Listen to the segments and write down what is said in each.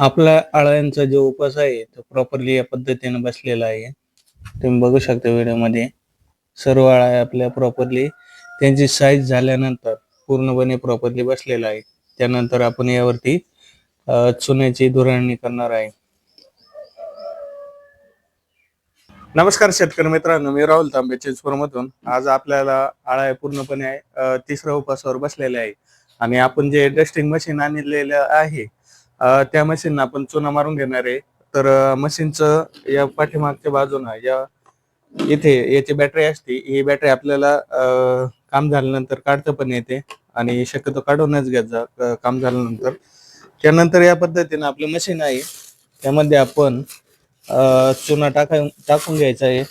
आपल्या आळ्यांचा जो उपास आहे तो प्रॉपरली या पद्धतीने बसलेला आहे. तुम्ही बघू शकता व्हिडिओमध्ये. सर्व आळा आपल्या प्रॉपरली त्यांची साईज झाल्यानंतर पूर्णपणे प्रॉपरली बसलेला आहे. त्यानंतर आपण यावरती चुन्याची धुराणी करणार आहे. नमस्कार शेतकरी मित्रांनो मी राहुल तांबे चिंचपूरमधून. आज आपल्याला आळ्या पूर्णपणे तिसऱ्या उपासावर बसलेले आहे. आणि आपण जे डस्टिंग मशीन आणलेलं आहे त्या मशीन आपण चुना मारून घेणार आहे. तर मशीनचं या पाठीमागच्या बाजूनं या इथे याची बॅटरी असते ही बॅटरी आपल्याला अ, काम झाल्यानंतर काढता पण येते आणि शक्यतो काढूनच घ्यायचा काम झाल्यानंतर. त्यानंतर या पद्धतीनं आपलं मशीन आहे. त्यामध्ये आपण चुना टाका टाकून घ्यायचा आहे.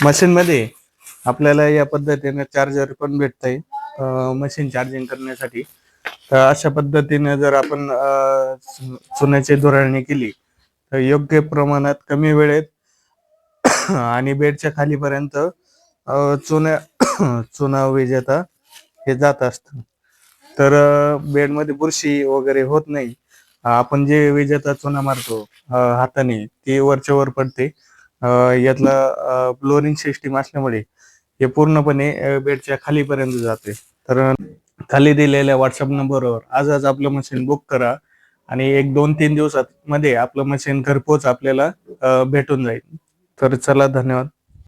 मशीन मध्ये आपल्याला या पद्धतीने चार्जर पण भेटतंय मशीन चार्जिंग करण्यासाठी. तर अशा पद्धतीने जर आपण चुन्याची धुराळणी केली तर योग्य प्रमाणात कमी वेळेत आणि बेडच्या खालीपर्यंत चुन्या चुना विजेता हे जात असत तर बेडमध्ये बुरशी वगैरे होत नाही. आपण जे विजेता चुना मारतो हाताने ती वरच्या वर पडते. यातला फ्लोरिंग सिस्टीम असल्यामुळे हे पूर्णपणे बेडच्या खालीपर्यंत जाते. तर खाली दिलेल्या व्हॉट्सअप नंबरवर आजच आपलं मशीन बुक करा आणि एक दोन तीन दिवसात मध्ये आपलं मशीन घरपोच आपल्याला भेटून जाईल. तर चला धन्यवाद.